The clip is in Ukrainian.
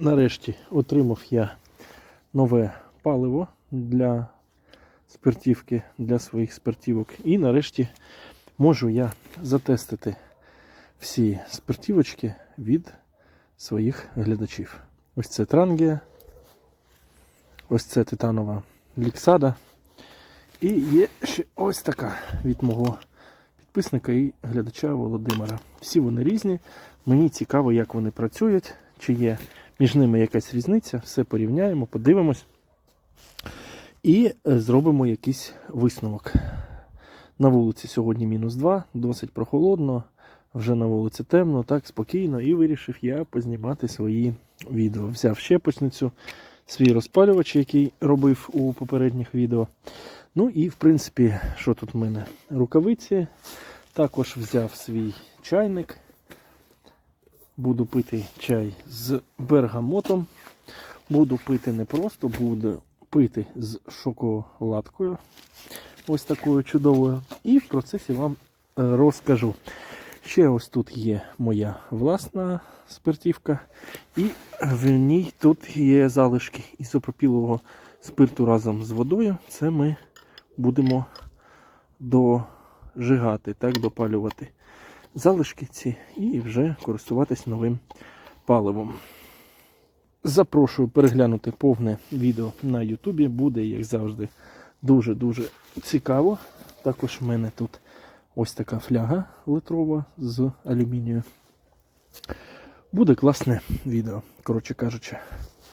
нарешті отримав я нове паливо для спиртівки, для своїх спиртівок. І нарешті можу я затестити всі спиртівочки від своїх глядачів. Ось це Трангія, ось це титанова ліксада. І є ще ось така від мого підписника і глядача Володимира. Всі вони різні. Мені цікаво, як вони працюють, чи є між ними якась різниця. Все порівняємо, подивимось і е, зробимо якийсь висновок. На вулиці сьогодні мінус 2, досить прохолодно, вже на вулиці темно, так спокійно, і вирішив я познімати свої відео. Взяв щепочницю, свій розпалювач, який робив у попередніх відео. Ну і в принципі, що тут в мене? Рукавиці. Також взяв свій чайник. Буду пити чай з бергамотом. Буду пити не просто, буду пити з шоколадкою. Ось такою чудовою. І в процесі вам е, розкажу. Ще ось тут є моя власна спиртівка, і в ній тут є залишки ізопропілового спирту разом з водою. Це ми будемо дожигати, так, допалювати залишки ці і вже користуватись новим паливом. Запрошую переглянути повне відео на Ютубі. Буде, як завжди, дуже-дуже цікаво. Також в мене тут ось така фляга литрова з алюмінію. Буде класне відео, коротше кажучи.